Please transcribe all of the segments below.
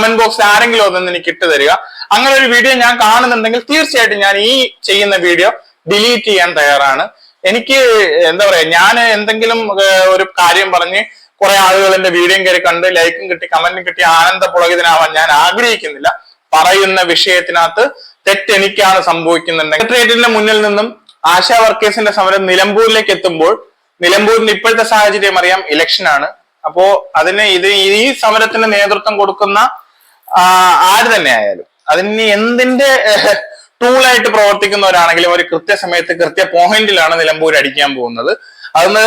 Comment ബോക്സിൽ ആരെങ്കിലും ഒന്നും എനിക്ക് ഇട്ട് തരിക. അങ്ങനെ ഒരു വീഡിയോ ഞാൻ കാണുന്നുണ്ടെങ്കിൽ തീർച്ചയായിട്ടും ഞാൻ ഈ ചെയ്യുന്ന വീഡിയോ ഡിലീറ്റ് ചെയ്യാൻ തയ്യാറാണ്. എനിക്ക് എന്താ പറയാ ഞാൻ എന്തെങ്കിലും ഒരു കാര്യം പറഞ്ഞ് കുറെ ആളുകൾ എന്റെ വീഡിയോയും കയറി കണ്ട് ലൈക്കും കിട്ടി കമന്റും കിട്ടി ആനന്ദ പുളകിതനാവാൻ ഞാൻ ആഗ്രഹിക്കുന്നില്ല. പറയുന്ന വിഷയത്തിനകത്ത് തെറ്റ് എനിക്കാണ് സംഭവിക്കുന്നുണ്ടെങ്കിൽ സെക്രട്ടേറിയറ്റിന്റെ മുന്നിൽ നിന്നും ആശാ വർക്കേഴ്സിന്റെ സമരം നിലമ്പൂരിലേക്ക് എത്തുമ്പോൾ നിലമ്പൂരിന്റെ ഇപ്പോഴത്തെ സാഹചര്യം അറിയാം ഇലക്ഷൻ ആണ്. അപ്പോ അതിന് ഇത് ഈ സമരത്തിന് നേതൃത്വം കൊടുക്കുന്ന ആര് തന്നെ ആയാലും അതിന് എന്തിന്റെ ടൂളായിട്ട് പ്രവർത്തിക്കുന്നവരാണെങ്കിലും ഒരു കൃത്യസമയത്ത് കൃത്യ പോയിന്റിലാണ് നിലമ്പൂർ അടിക്കാൻ പോകുന്നത്. അതൊന്ന്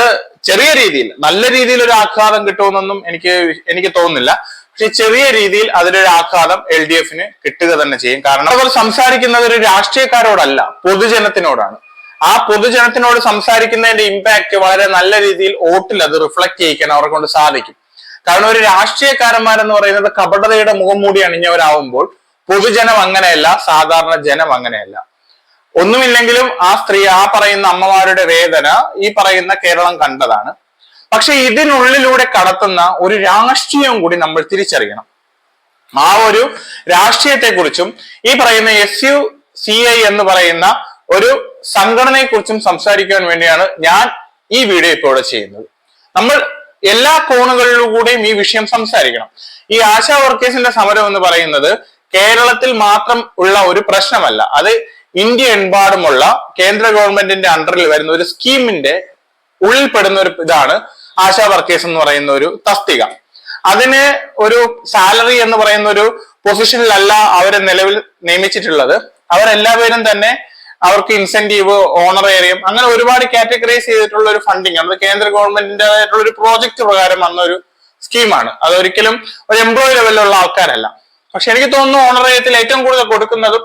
ചെറിയ രീതിയിൽ നല്ല രീതിയിൽ ഒരു ആഘാതം കിട്ടുമെന്നൊന്നും എനിക്ക് എനിക്ക് തോന്നുന്നില്ല. പക്ഷെ ചെറിയ രീതിയിൽ അതിലൊരു ആഘാതം എൽ ഡി എഫിന് കിട്ടുക തന്നെ ചെയ്യും. കാരണം അവർ സംസാരിക്കുന്നത് ഒരു രാഷ്ട്രീയക്കാരോടല്ല പൊതുജനത്തിനോടാണ്. ആ പൊതുജനത്തിനോട് സംസാരിക്കുന്നതിന്റെ ഇമ്പാക്ട് വളരെ നല്ല രീതിയിൽ വോട്ടിൽ അത് റിഫ്ലക്ട് ചെയ്യിക്കാൻ അവരെ കൊണ്ട് സാധിക്കും. കാരണം ഒരു രാഷ്ട്രീയക്കാരന്മാരെന്ന് പറയുന്നത് കപടതയുടെ മുഖം മൂടി അണിഞ്ഞവരാവുമ്പോൾ പൊതുജനം അങ്ങനെയല്ല സാധാരണ ജനം അങ്ങനെയല്ല. ഒന്നുമില്ലെങ്കിലും ആ സ്ത്രീ ആ പറയുന്ന അമ്മമാരുടെ വേദന ഈ പറയുന്ന കേരളം കണ്ടതാണ്. പക്ഷെ ഇതിനുള്ളിലൂടെ കടത്തുന്ന ഒരു രാഷ്ട്രീയം കൂടി നമ്മൾ തിരിച്ചറിയണം. ആ ഒരു രാഷ്ട്രീയത്തെക്കുറിച്ചും ഈ പറയുന്ന എസ് യു സി ഐ എന്ന് പറയുന്ന ഒരു സംഘടനയെക്കുറിച്ചും സംസാരിക്കാൻ വേണ്ടിയാണ് ഞാൻ ഈ വീഡിയോ ഇപ്പോൾ ചെയ്യുന്നത്. നമ്മൾ എല്ലാ കോണുകളിലൂടെയും ഈ വിഷയം സംസാരിക്കണം. ഈ ആശാ വർക്കേഴ്സിന്റെ സമരം എന്ന് പറയുന്നത് കേരളത്തിൽ മാത്രം ഉള്ള ഒരു പ്രശ്നമല്ല. അത് ഇന്ത്യ എമ്പാടുമുള്ള കേന്ദ്ര ഗവൺമെന്റിന്റെ അണ്ടറിൽ വരുന്ന ഒരു സ്കീമിന്റെ ഉള്ളിൽപ്പെടുന്ന ഒരു ഇതാണ് ആശാ വർക്കേഴ്സ് എന്ന് പറയുന്ന ഒരു തസ്തിക. അതിന് ഒരു സാലറി എന്ന് പറയുന്ന ഒരു പൊസിഷനിലല്ല അവരെ നിലവിൽ നിയമിച്ചിട്ടുള്ളത്. അവരെല്ലാവരും തന്നെ അവർക്ക് ഇൻസെന്റീവ് ഓണറേറിയം അങ്ങനെ ഒരുപാട് കാറ്റഗറൈസ് ചെയ്തിട്ടുള്ള ഒരു ഫണ്ടിങ് അത് കേന്ദ്ര ഗവൺമെന്റിന്റെ ആയിട്ടുള്ള ഒരു പ്രോജക്റ്റ് പ്രകാരം വന്ന ഒരു സ്കീമാണ് അതൊരിക്കലും ഒരു എംപ്ലോയി ലെവലിലുള്ള ആൾക്കാരല്ല. പക്ഷെ എനിക്ക് തോന്നുന്നു ഓണറേറിയത്തിൽ ഏറ്റവും കൂടുതൽ കൊടുക്കുന്നതും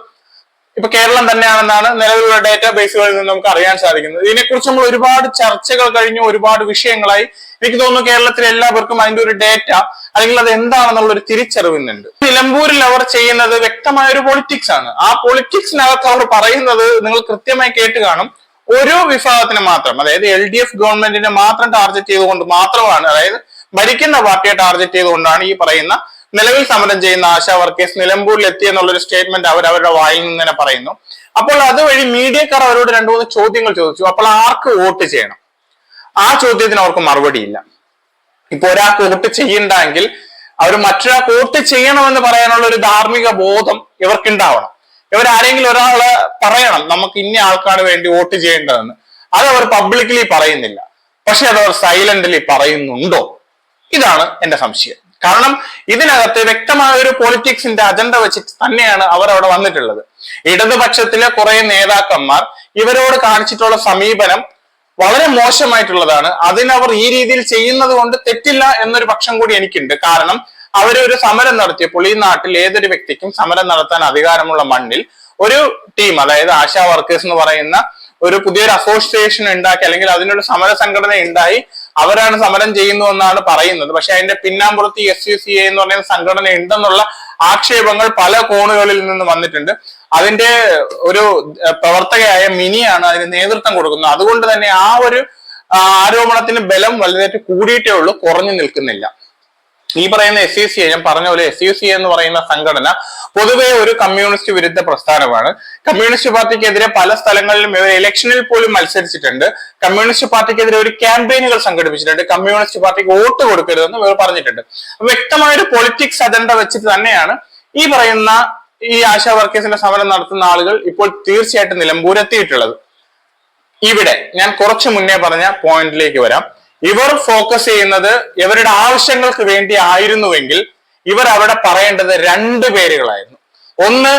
ഇപ്പൊ കേരളം തന്നെയാണെന്നാണ് നിലവിലുള്ള ഡേറ്റാ ബേസുകളിൽ നിന്ന് നമുക്ക് അറിയാൻ സാധിക്കുന്നത്. ഇതിനെക്കുറിച്ച് നമ്മൾ ഒരുപാട് ചർച്ചകൾ കഴിഞ്ഞു ഒരുപാട് വിഷയങ്ങളായി. എനിക്ക് തോന്നുന്നു കേരളത്തിലെ എല്ലാവർക്കും അതിന്റെ ഒരു ഡേറ്റ അല്ലെങ്കിൽ അത് എന്താണെന്നുള്ള ഒരു തിരിച്ചറിവുന്നുണ്ട്. നിലമ്പൂരിൽ അവർ ചെയ്യുന്നത് വ്യക്തമായ ഒരു പൊളിറ്റിക്സ് ആണ്. ആ പൊളിറ്റിക്സിനകത്ത് അവർ പറയുന്നത് നിങ്ങൾ കൃത്യമായി കേട്ട് കാണും. ഒരു വിഭാഗത്തിന് മാത്രം അതായത് എൽ ഡി എഫ് ഗവൺമെന്റിനെ മാത്രം ടാർഗറ്റ് ചെയ്തുകൊണ്ട് മാത്രമാണ് അതായത് ഭരിക്കുന്ന പാർട്ടിയെ ടാർഗറ്റ് ചെയ്തുകൊണ്ടാണ് ഈ പറയുന്ന നിലവിൽ സമരം ചെയ്യുന്ന ആശാ വർക്കേഴ്സ് നിലമ്പൂരിൽ എത്തി എന്നുള്ള ഒരു സ്റ്റേറ്റ്മെന്റ് അവർ അവരുടെ വായിൽ നിന്ന് തന്നെ പറയുന്നു. അപ്പോൾ അതുവഴി മീഡിയക്കാർ അവരോട് രണ്ടു മൂന്ന് ചോദ്യങ്ങൾ ചോദിച്ചു. അപ്പോൾ ആർക്ക് വോട്ട് ചെയ്യണം? ആ ചോദ്യത്തിന് അവർക്ക് മറുപടിയില്ല ഇപ്പൊ ഒരാൾക്ക് വോട്ട് ചെയ്യണ്ടെങ്കിൽ അവർ മറ്റൊരാൾക്ക് വോട്ട് ചെയ്യണമെന്ന് പറയാനുള്ള ഒരു ധാർമ്മിക ബോധം ഇവർക്കുണ്ടാവണം. ഇവരാരെങ്കിലും ഒരാൾ പറയണം നമുക്ക് ഇന്ന ആൾക്കാണ് വേണ്ടി വോട്ട് ചെയ്യേണ്ടതെന്ന്. അത് അവർ പബ്ലിക്കലി പറയുന്നില്ല. പക്ഷെ അത് അവർ സൈലന്റലി പറയുന്നുണ്ടോ? ഇതാണ് എന്റെ സംശയം. കാരണം ഇതിനകത്ത് വ്യക്തമായ ഒരു പൊളിറ്റിക്സിന്റെ അജണ്ട വെച്ചിട്ട് തന്നെയാണ് അവർ അവിടെ വന്നിട്ടുള്ളത്. ഇടതുപക്ഷത്തിലെ കുറെ നേതാക്കന്മാർ ഇവരോട് കാണിച്ചിട്ടുള്ള സമീപനം വളരെ മോശമായിട്ടുള്ളതാണ്. അതിനവർ ഈ രീതിയിൽ ചെയ്യുന്നത് കൊണ്ട് തെറ്റില്ല എന്നൊരു പക്ഷം കൂടി എനിക്കുണ്ട്. കാരണം അവരൊരു സമരം നടത്തിയപ്പോൾ ഈ നാട്ടിൽ ഏതൊരു വ്യക്തിക്കും സമരം നടത്താൻ അധികാരമുള്ള മണ്ണിൽ ഒരു ടീം അതായത് ആശാ വർക്കേഴ്സ് എന്ന് പറയുന്ന ഒരു പുതിയൊരു അസോസിയേഷൻ ഉണ്ടാക്കി അല്ലെങ്കിൽ അതിനൊരു സമര സംഘടന ഉണ്ടായി അവരാണ് സമരം ചെയ്യുന്നു എന്നാണ് പറയുന്നത്. പക്ഷെ അതിന്റെ പിന്നാമ്പുറത്ത് എസ് യു സി എ എന്ന് പറയുന്ന സംഘടന ഉണ്ടെന്നുള്ള ആക്ഷേപങ്ങൾ പല കോണുകളിൽ നിന്ന് വന്നിട്ടുണ്ട്. അതിന്റെ ഒരു പ്രവർത്തകയായ മിനിയാണ് അതിന് നേതൃത്വം കൊടുക്കുന്നത്. അതുകൊണ്ട് തന്നെ ആ ഒരു ആരോപണത്തിന് ബലം വലുതായിട്ട് കൂടിയിട്ടേ ഉള്ളൂ കുറഞ്ഞു നിൽക്കുന്നില്ല. ഈ പറയുന്ന എസ് യു സി ഞാൻ പറഞ്ഞ പോലെ എസ് യു സി എന്ന് പറയുന്ന സംഘടന പൊതുവെ ഒരു കമ്മ്യൂണിസ്റ്റ് വിരുദ്ധ പ്രസ്ഥാനമാണ്. കമ്മ്യൂണിസ്റ്റ് പാർട്ടിക്കെതിരെ പല സ്ഥലങ്ങളിലും ഇവർ ഇലക്ഷനിൽ പോലും മത്സരിച്ചിട്ടുണ്ട്. കമ്മ്യൂണിസ്റ്റ് പാർട്ടിക്കെതിരെ ഒരു ക്യാമ്പയിനുകൾ സംഘടിപ്പിച്ചിട്ടുണ്ട്. കമ്മ്യൂണിസ്റ്റ് പാർട്ടിക്ക് വോട്ട് കൊടുക്കരുതെന്ന് ഇവർ പറഞ്ഞിട്ടുണ്ട്. വ്യക്തമായ ഒരു പൊളിറ്റിക്സ് അജണ്ട വെച്ചിട്ട് തന്നെയാണ് ഈ പറയുന്ന ഈ ആശാ വർക്കേഴ്സിന്റെ സമരം നടത്തുന്ന ആളുകൾ ഇപ്പോൾ തീർച്ചയായിട്ടും നിലമ്പൂരെത്തിയിട്ടുള്ളത്. ഇവിടെ ഞാൻ കുറച്ചു മുന്നേ പറഞ്ഞ പോയിന്റിലേക്ക് വരാം. ഇവർ ഫോക്കസ് ചെയ്യുന്നത് ഇവരുടെ ആവശ്യങ്ങൾക്ക് വേണ്ടി ആയിരുന്നുവെങ്കിൽ ഇവർ അവിടെ പറയേണ്ടത് രണ്ട് പേരുകളായിരുന്നു. ഒന്ന്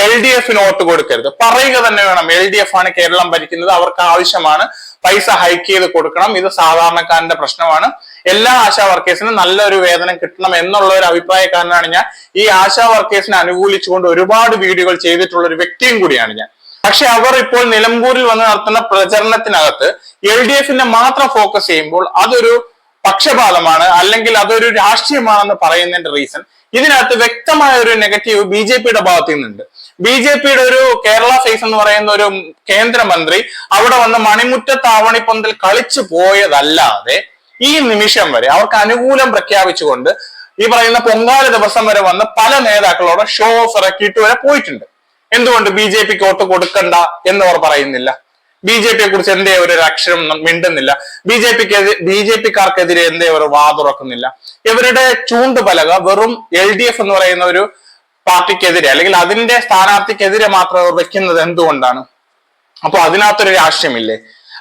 എൽ ഡി എഫിന് വോട്ട് കൊടുക്കരുത്. പറയുക തന്നെ വേണം എൽ ഡി എഫ് ആണ് കേരളം ഭരിക്കുന്നത് അവർക്ക് ആവശ്യമാണ് പൈസ ഹൈക്ക് ചെയ്ത് കൊടുക്കണം ഇത് സാധാരണക്കാരന്റെ പ്രശ്നമാണ്. എല്ലാ ആശാ വർക്കേഴ്സിനും നല്ലൊരു വേതനം കിട്ടണം എന്നുള്ള ഒരു അഭിപ്രായക്കാരനാണ് ഞാൻ. ഈ ആശാ വർക്കേഴ്സിനെ അനുകൂലിച്ചുകൊണ്ട് ഒരുപാട് വീഡിയോകൾ ചെയ്തിട്ടുള്ള ഒരു വ്യക്തിയും കൂടിയാണ് ഞാൻ. പക്ഷെ അവർ ഇപ്പോൾ നിലമ്പൂരിൽ വന്ന് നടത്തുന്ന പ്രചരണത്തിനകത്ത് എൽ ഡി എഫിനെ മാത്രം ഫോക്കസ് ചെയ്യുമ്പോൾ അതൊരു പക്ഷപാതമാണ് അല്ലെങ്കിൽ അതൊരു രാഷ്ട്രീയമാണെന്ന് പറയുന്നതിന്റെ റീസൺ ഇതിനകത്ത് വ്യക്തമായ ഒരു നെഗറ്റീവ് ബി ജെ പിയുടെ ഭാഗത്തു നിന്നുണ്ട്. ബി ജെ പിയുടെ ഒരു കേരള ഫേസ് എന്ന് പറയുന്ന ഒരു കേന്ദ്രമന്ത്രി അവിടെ വന്ന് മണിമുറ്റ താവണിപ്പന്തിൽ കളിച്ചു പോയതല്ലാതെ ഈ നിമിഷം വരെ അവർക്ക് അനുകൂലം പ്രഖ്യാപിച്ചുകൊണ്ട് ഈ പറയുന്ന പൊങ്കാല ദിവസം വരെ വന്ന് പല നേതാക്കളോട് ഷോ ഓഫ് ഇറക്കിയിട്ട് വരെ പോയിട്ടുണ്ട്. എന്തുകൊണ്ട് ബി ജെ പിക്ക് വോട്ട് കൊടുക്കണ്ട എന്ന് അവർ പറയുന്നില്ല. ബി ജെ പിയെ കുറിച്ച് എന്തേ ഒരു അക്ഷരം മിണ്ടുന്നില്ല. ബി ജെ പിക്ക് ബി ജെ പിക്കാർക്കെതിരെ എന്തേ ഒരു വാതുറക്കുന്നില്ല. ഇവരുടെ ചൂണ്ട് പലക വെറും എൽ ഡി എഫ് എന്ന് പറയുന്ന ഒരു പാർട്ടിക്കെതിരെ അല്ലെങ്കിൽ അതിന്റെ സ്ഥാനാർത്ഥിക്കെതിരെ മാത്രം അവർ വെക്കുന്നത് എന്തുകൊണ്ടാണ്? അപ്പൊ അതിനകത്തൊരു രാഷ്ട്രീയമില്ലേ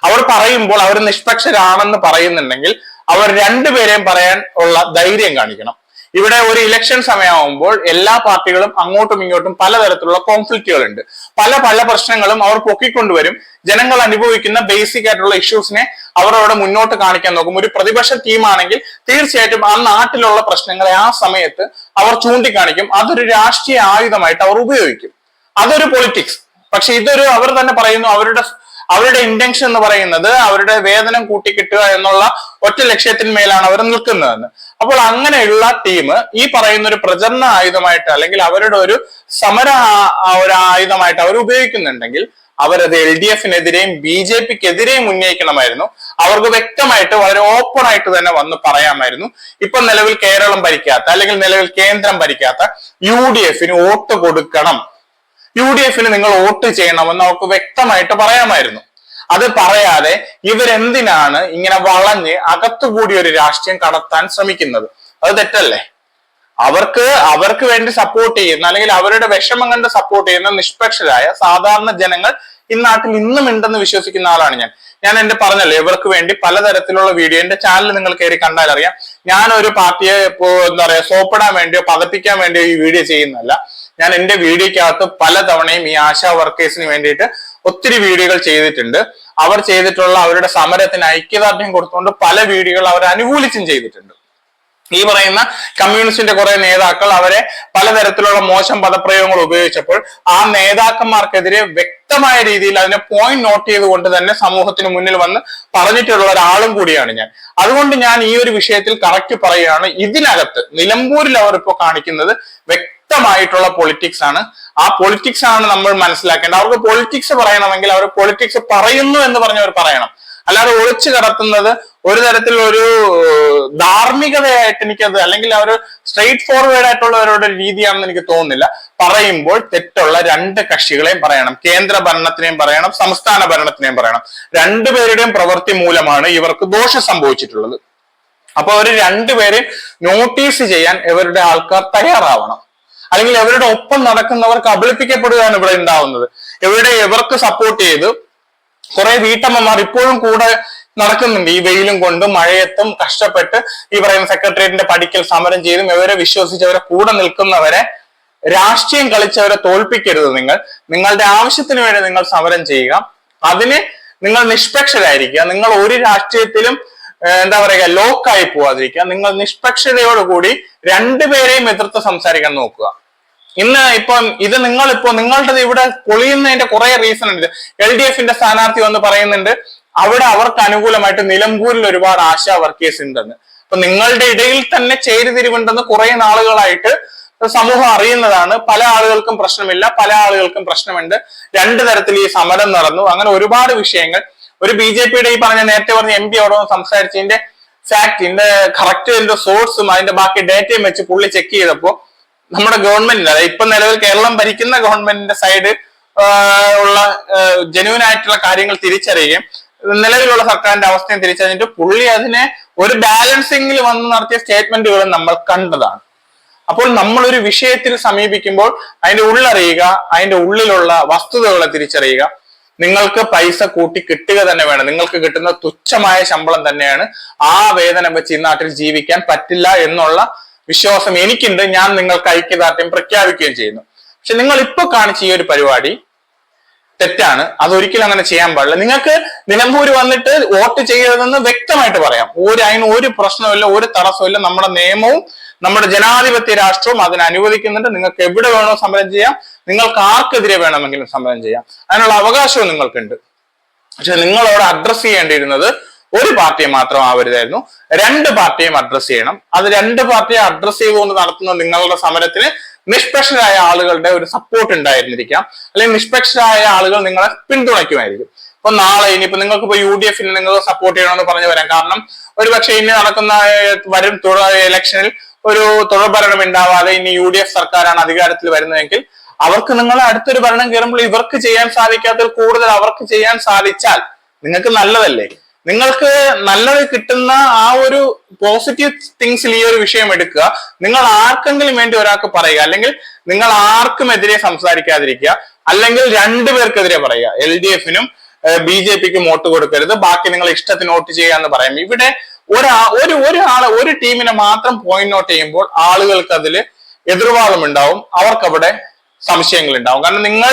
അവർ പറയുമ്പോൾ അവർ നിഷ്പക്ഷരാണെന്ന് പറയുന്നുണ്ടെങ്കിൽ അവർ രണ്ടുപേരെയും പറയാൻ ഉള്ള ധൈര്യം കാണിക്കണം. ഇവിടെ ഒരു ഇലക്ഷൻ സമയമാകുമ്പോൾ എല്ലാ പാർട്ടികളും അങ്ങോട്ടും ഇങ്ങോട്ടും പലതരത്തിലുള്ള കോൺഫ്ലിക്റ്റുകൾ ഉണ്ട് പല പല പ്രശ്നങ്ങളും അവർ പൊക്കിക്കൊണ്ടുവരും. ജനങ്ങൾ അനുഭവിക്കുന്ന ബേസിക് ആയിട്ടുള്ള ഇഷ്യൂസിനെ അവർ അവിടെ മുന്നോട്ട് കാണിക്കാൻ നോക്കും. ഒരു പ്രതിപക്ഷ ടീമാണെങ്കിൽ തീർച്ചയായിട്ടും ആ നാട്ടിലുള്ള പ്രശ്നങ്ങളെ ആ സമയത്ത് അവർ ചൂണ്ടിക്കാണിക്കും. അതൊരു രാഷ്ട്രീയ ആയുധമായിട്ട് അവർ ഉപയോഗിക്കും. അതൊരു പൊളിറ്റിക്സ് പക്ഷെ ഇതൊരു അവർ തന്നെ പറയുന്നു അവരുടെ അവരുടെ ഇന്റൻഷൻ എന്ന് പറയുന്നത് അവരുടെ വേതനം കൂട്ടിക്കിട്ടുക എന്നുള്ള ഒറ്റ ലക്ഷ്യത്തിന്മേലാണ് അവർ നിൽക്കുന്നതെന്ന് അപ്പോൾ അങ്ങനെയുള്ള ടീം ഈ പറയുന്ന ഒരു പ്രചരണ ആയുധമായിട്ട് അല്ലെങ്കിൽ അവരുടെ ഒരു സമര ഒരു ആയുധമായിട്ട് അവർ ഉപയോഗിക്കുന്നുണ്ടെങ്കിൽ അവരത് എൽ ഡി എഫിനെതിരെയും ബി ജെ പിക്കെതിരെയും ഉന്നയിക്കണമായിരുന്നു. അവർക്ക് വ്യക്തമായിട്ട് വളരെ ഓപ്പൺ ആയിട്ട് തന്നെ വന്ന് പറയാമായിരുന്നു. ഇപ്പൊ നിലവിൽ കേരളം ഭരിക്കാത്ത അല്ലെങ്കിൽ നിലവിൽ കേന്ദ്രം ഭരിക്കാത്ത യു ഡി എഫിന് വോട്ട് കൊടുക്കണം. യു ഡി എഫിന് നിങ്ങൾ വോട്ട് ചെയ്യണമെന്ന് അവർക്ക് വ്യക്തമായിട്ട് പറയാമായിരുന്നു. അത് പറയാതെ ഇവരെന്തിനാണ് ഇങ്ങനെ വളഞ്ഞ് അകത്തുകൂടി ഒരു രാഷ്ട്രീയം കടത്താൻ ശ്രമിക്കുന്നത്? അത് തെറ്റല്ലേ? അവർക്ക് അവർക്ക് വേണ്ടി സപ്പോർട്ട് ചെയ്യുന്ന അല്ലെങ്കിൽ അവരുടെ വിഷമം കണ്ട് സപ്പോർട്ട് ചെയ്യുന്ന നിഷ്പക്ഷരായ സാധാരണ ജനങ്ങൾ ഈ നാട്ടിൽ ഇന്നും ഉണ്ടെന്ന് വിശ്വസിക്കുന്ന ആളാണ് ഞാൻ. ഞാൻ എന്റെ പറഞ്ഞല്ലോ ഇവർക്ക് വേണ്ടി പലതരത്തിലുള്ള വീഡിയോ എന്റെ ചാനൽ നിങ്ങൾ കയറി കണ്ടാലറിയാം. ഞാൻ ഒരു പാർട്ടിയെ എന്താ പറയാ സോപ്പിടാൻ വേണ്ടിയോ പതപ്പിക്കാൻ വേണ്ടിയോ ഈ വീഡിയോ ചെയ്യുന്നല്ല ഞാൻ എന്റെ വീഡിയോക്കകത്ത് പലതവണയും ഈ ആശാ വർക്കേഴ്സിന് വേണ്ടിയിട്ട് ഒത്തിരി വീഡിയോകൾ ചെയ്തിട്ടുണ്ട്. അവർ ചെയ്തിട്ടുള്ള അവരുടെ സമരത്തിന് ഐക്യദാർഢ്യം കൊടുത്തുകൊണ്ട് പല വീഡിയോകൾ അവർ അനുകൂലിച്ചും ചെയ്തിട്ടുണ്ട്. ഈ പറയുന്ന കമ്മ്യൂണിസ്റ്റിന്റെ കുറെ നേതാക്കൾ അവരെ പലതരത്തിലുള്ള മോശം പദപ്രയോഗങ്ങൾ ഉപയോഗിച്ചപ്പോൾ ആ നേതാക്കന്മാർക്കെതിരെ വ്യക്തമായ രീതിയിൽ അതിനെ പോയിന്റ് നോട്ട് ചെയ്തുകൊണ്ട് തന്നെ സമൂഹത്തിന് മുന്നിൽ വന്ന് പറഞ്ഞിട്ടുള്ള ഒരാളും കൂടിയാണ് ഞാൻ. അതുകൊണ്ട് ഞാൻ ഈ ഒരു വിഷയത്തിൽ കറക്റ്റ് പറയുകയാണ്. ഇതിനകത്ത് നിലമ്പൂരിൽ അവർ ഇപ്പോൾ കാണിക്കുന്നത് വ്യക്തമായിട്ടുള്ള പൊളിറ്റിക്സ് ആണ്. ആ പൊളിറ്റിക്സ് ആണ് നമ്മൾ മനസ്സിലാക്കേണ്ടത്. അവർക്ക് പൊളിറ്റിക്സ് പറയണമെങ്കിൽ അവർ പൊളിറ്റിക്സ് പറയുന്നു എന്ന് പറഞ്ഞവർ പറയണം. അല്ലാതെ ഒളിച്ചു കടത്തുന്നത് ഒരു തരത്തിൽ ഒരു ധാർമ്മികതയായിട്ട് എനിക്കത് അല്ലെങ്കിൽ ഒരു സ്ട്രെയിറ്റ് ഫോർവേഡ് ആയിട്ടുള്ള അവരുടെ രീതിയാണെന്ന് എനിക്ക് തോന്നുന്നില്ല. പറയുമ്പോൾ തെറ്റുള്ള രണ്ട് കക്ഷികളെയും പറയണം. കേന്ദ്ര ഭരണത്തിനെയും പറയണം സംസ്ഥാന ഭരണത്തിനെയും പറയണം. രണ്ടുപേരുടെയും പ്രവൃത്തി മൂലമാണ് ഇവർക്ക് ദോഷം സംഭവിച്ചിട്ടുള്ളത്. അപ്പൊ അവർ രണ്ടുപേരെ നോട്ടീസ് ചെയ്യാൻ ഇവരുടെ ആൾക്കാർ തയ്യാറാവണം. അല്ലെങ്കിൽ അവരുടെ ഒപ്പം നടക്കുന്നവർ കബളിപ്പിക്കപ്പെടുകയാണ് ഇവിടെ ഉണ്ടാവുന്നത്. ഇവിടെ ഇവർക്ക് സപ്പോർട്ട് ചെയ്ത് കുറെ വീട്ടമ്മമാർ ഇപ്പോഴും കൂടെ നടക്കുന്നുണ്ട്. ഈ വെയിലും കൊണ്ട് മഴയത്തും കഷ്ടപ്പെട്ട് ഈ പറയുന്ന സെക്രട്ടേറിയറ്റിന്റെ പഠിക്കൽ സമരം ചെയ്തും ഇവരെ വിശ്വസിച്ച് അവരെ കൂടെ നിൽക്കുന്നവരെ രാഷ്ട്രീയം കളിച്ചവരെ തോൽപ്പിക്കരുത് നിങ്ങൾ. നിങ്ങളുടെ ആവശ്യത്തിന് വേണ്ടി നിങ്ങൾ സമരം ചെയ്യുക. അതിന് നിങ്ങൾ നിഷ്പക്ഷരായിരിക്കുക. നിങ്ങൾ ഒരു രാഷ്ട്രീയത്തിലും എന്താ പറയുക ലോക്കായി പോവാതിരിക്കുക. നിങ്ങൾ നിഷ്പക്ഷതയോടുകൂടി രണ്ടുപേരെയും എതിർത്ത് സംസാരിക്കാൻ നോക്കുക. ഇന്ന് ഇപ്പം ഇത് നിങ്ങൾ ഇപ്പോ നിങ്ങളുടെ ഇവിടെ പൊളിയുന്നതിന്റെ കുറെ റീസൺ ഉണ്ട്. എൽ ഡി എഫിന്റെ സ്ഥാനാർത്ഥി വന്ന് പറയുന്നുണ്ട് അവിടെ അവർക്ക് അനുകൂലമായിട്ട് നിലമ്പൂരിൽ ഒരുപാട് ആശാ വർക്കേഴ്സ് ഉണ്ടെന്ന്. അപ്പൊ നിങ്ങളുടെ ഇടയിൽ തന്നെ ചേരിതിരിവുണ്ടെന്ന് കുറെ നാളുകളായിട്ട് സമൂഹം അറിയുന്നതാണ്. പല ആളുകൾക്കും പ്രശ്നമില്ല പല ആളുകൾക്കും പ്രശ്നമുണ്ട്. രണ്ടു തരത്തിൽ ഈ സമരം നടന്നു. അങ്ങനെ ഒരുപാട് വിഷയങ്ങൾ ഒരു ബി ജെ പിയുടെ ഈ പറഞ്ഞ നേരത്തെ പറഞ്ഞ എം പി അവിടെ സംസാരിച്ചതിന്റെ ഫാക്ട് ഇതിന്റെ കറക്റ്റ് ഇതിന്റെ സോഴ്സും അതിന്റെ ബാക്കി ഡേറ്റയും വെച്ച് പുള്ളി ചെക്ക് ചെയ്തപ്പോ നമ്മുടെ ഗവൺമെന്റിന് അതായത് ഇപ്പൊ നിലവിൽ കേരളം ഭരിക്കുന്ന ഗവൺമെന്റിന്റെ സൈഡ് ഉള്ള ജെന്യൂൻ ആയിട്ടുള്ള കാര്യങ്ങൾ തിരിച്ചറിയുകയും നിലവിലുള്ള സർക്കാരിന്റെ അവസ്ഥയും തിരിച്ചറിഞ്ഞിട്ട് പുള്ളി അതിനെ ഒരു ബാലൻസിംഗിൽ വന്ന് നടത്തിയ സ്റ്റേറ്റ്മെന്റുകളും നമ്മൾ കണ്ടതാണ്. അപ്പോൾ നമ്മൾ ഒരു വിഷയത്തിൽ സമീപിക്കുമ്പോൾ അതിന്റെ ഉള്ളറിയുക അതിന്റെ ഉള്ളിലുള്ള വസ്തുതകളെ തിരിച്ചറിയുക നിങ്ങൾക്ക് പൈസ കൂട്ടി കിട്ടുക തന്നെ വേണം. നിങ്ങൾക്ക് കിട്ടുന്ന തുച്ഛമായ ശമ്പളം തന്നെയാണ് ആ വേതനം വെച്ച് ഈ നാട്ടിൽ ജീവിക്കാൻ പറ്റില്ല എന്നുള്ള വിശ്വാസം എനിക്കുണ്ട്. ഞാൻ നിങ്ങൾക്ക് ഐക്യദാർഢ്യം പ്രഖ്യാപിക്കുകയും ചെയ്യുന്നു. പക്ഷെ നിങ്ങൾ ഇപ്പൊ കാണിച്ച ഈ ഒരു പരിപാടി തെറ്റാണ്. അതൊരിക്കലും അങ്ങനെ ചെയ്യാൻ പാടില്ല. നിങ്ങൾക്ക് നിലമ്പൂര് വന്നിട്ട് വോട്ട് ചെയ്യരുതെന്ന് വ്യക്തമായിട്ട് പറയാം. ഒരു അതിന് ഒരു പ്രശ്നമില്ല ഒരു തടസ്സമില്ല നമ്മുടെ നിയമവും നമ്മുടെ ജനാധിപത്യ രാഷ്ട്രവും അതിനെ അനുവദിക്കുന്നുണ്ട്. നിങ്ങൾക്ക് എവിടെ വേണോ സമരം ചെയ്യാം. നിങ്ങൾക്ക് ആർക്കെതിരെ വേണമെങ്കിലും സമരം ചെയ്യാം. അതിനുള്ള അവകാശവും നിങ്ങൾക്കുണ്ട്. പക്ഷെ നിങ്ങളോട് അഡ്രസ്സ് ചെയ്യേണ്ടിയിരുന്നത് ഒരു പാർട്ടിയെ മാത്രം ആവരുതായിരുന്നു. രണ്ട് പാർട്ടിയും അഡ്രസ്സ് ചെയ്യണം. അത് രണ്ട് പാർട്ടിയെ അഡ്രസ്സ് ചെയ്തുകൊണ്ട് നടത്തുന്ന നിങ്ങളുടെ സമരത്തിന് നിഷ്പക്ഷരായ ആളുകളുടെ ഒരു സപ്പോർട്ട് ഉണ്ടായിരുന്നിരിക്കാം. അല്ലെങ്കിൽ നിഷ്പക്ഷരായ ആളുകൾ നിങ്ങളെ പിന്തുണയ്ക്കുമായിരിക്കും. ഇപ്പൊ നാളെ ഇനിയിപ്പോ നിങ്ങൾക്ക് ഇപ്പൊ യു ഡി എഫിന് നിങ്ങൾ സപ്പോർട്ട് ചെയ്യണമെന്ന് പറഞ്ഞു വരാം. കാരണം ഒരുപക്ഷെ ഇനി നടക്കുന്ന വരും ഇലക്ഷനിൽ ഒരു തുടർ ഭരണം ഉണ്ടാവാതെ ഇനി യു ഡി എഫ് സർക്കാരാണ് അധികാരത്തിൽ വരുന്നതെങ്കിൽ അവർക്ക് നിങ്ങൾ അടുത്തൊരു ഭരണം കയറുമ്പോൾ ഇവർക്ക് ചെയ്യാൻ സാധിക്കാത്തതിൽ കൂടുതൽ അവർക്ക് ചെയ്യാൻ സാധിച്ചാൽ നിങ്ങൾക്ക് നല്ലതല്ലേ? നിങ്ങൾക്ക് നല്ലത് കിട്ടുന്ന ആ ഒരു പോസിറ്റീവ് തിങ്സിൽ ഈ ഒരു വിഷയം എടുക്കുക. നിങ്ങൾ ആർക്കെങ്കിലും വേണ്ടി ഒരാൾക്ക് പറയുക. അല്ലെങ്കിൽ നിങ്ങൾ ആർക്കും എതിരെ സംസാരിക്കാതിരിക്കുക. അല്ലെങ്കിൽ രണ്ടുപേർക്കെതിരെ പറയുക. എൽ ഡി എഫിനും ബി ജെ പിക്കും വോട്ട് കൊടുക്കരുത്. ബാക്കി നിങ്ങൾ ഇഷ്ടത്തിന് വോട്ട് ചെയ്യാന്ന് പറയാം. ഇവിടെ ഒരാ ഒരു ഒരാളെ ഒരു ടീമിനെ മാത്രം പോയിന്റ് നോട്ട് ചെയ്യുമ്പോൾ ആളുകൾക്ക് അതിൽ എതിർവാദം ഉണ്ടാവും അവർക്കവിടെ സംശയങ്ങൾ ഉണ്ടാവും കാരണം നിങ്ങൾ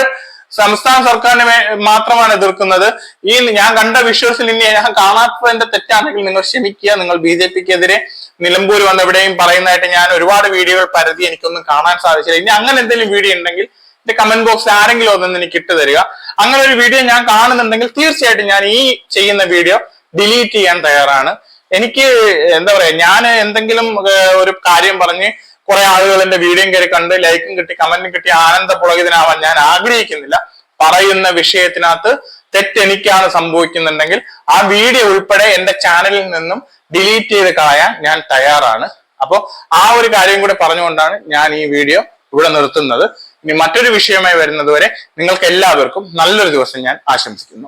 സംസ്ഥാന സർക്കാരിനെ മാത്രമാണ് എതിർക്കുന്നത്. ഈ ഞാൻ കണ്ട വിഷ്വൽസിൽ ഇനി ഞാൻ കാണാത്തതിന്റെ തെറ്റാണെങ്കിൽ നിങ്ങൾ ക്ഷമിക്കുക. നിങ്ങൾ ബി ജെ പിക്ക് എതിരെ നിലമ്പൂർ വന്ന് എവിടെയും പറയുന്നതായിട്ട് ഞാൻ ഒരുപാട് വീഡിയോകൾ പരതി എനിക്കൊന്നും കാണാൻ സാധിച്ചില്ല. ഇനി അങ്ങനെ എന്തെങ്കിലും വീഡിയോ ഉണ്ടെങ്കിൽ എന്റെ കമന്റ് ബോക്സിൽ ആരെങ്കിലും ഒന്നും എനിക്ക് ഇട്ട് തരിക. അങ്ങനെ ഒരു വീഡിയോ ഞാൻ കാണുന്നുണ്ടെങ്കിൽ തീർച്ചയായിട്ടും ഞാൻ ഈ ചെയ്യുന്ന വീഡിയോ ഡിലീറ്റ് ചെയ്യാൻ തയ്യാറാണ്. എനിക്ക് എന്താ പറയാ ഞാൻ എന്തെങ്കിലും ഒരു കാര്യം പറഞ്ഞ് കുറെ ആളുകൾ എന്റെ വീഡിയോയും കയറി കണ്ട് ലൈക്കും കിട്ടി കമന്റും കിട്ടി ആനന്ദ പുളകിതനാവാൻ ഞാൻ ആഗ്രഹിക്കുന്നില്ല. പറയുന്ന വിഷയത്തിനകത്ത് തെറ്റെനിക്കാണ് സംഭവിക്കുന്നുണ്ടെങ്കിൽ ആ വീഡിയോ ഉൾപ്പെടെ എന്റെ ചാനലിൽ നിന്നും ഡിലീറ്റ് ചെയ്ത് കളയാൻ ഞാൻ തയ്യാറാണ്. അപ്പോൾ ആ ഒരു കാര്യം കൂടെ പറഞ്ഞുകൊണ്ടാണ് ഞാൻ ഈ വീഡിയോ ഇവിടെ നിർത്തുന്നത്. ഇനി മറ്റൊരു വിഷയമായി വരുന്നതുവരെ നിങ്ങൾക്ക് എല്ലാവർക്കും നല്ലൊരു ദിവസം ഞാൻ ആശംസിക്കുന്നു.